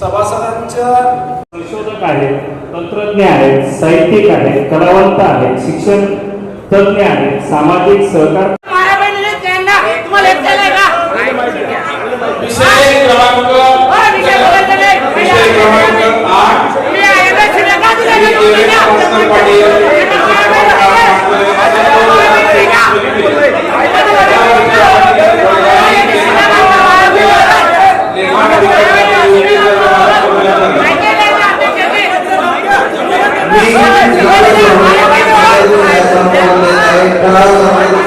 सभासदांच्या संशोधक आहेत तंत्रज्ञ आहेत साहित्यिक आहेत कलावंत आहेत शिक्षण तज्ञ आहेत सामाजिक सहकार casa vai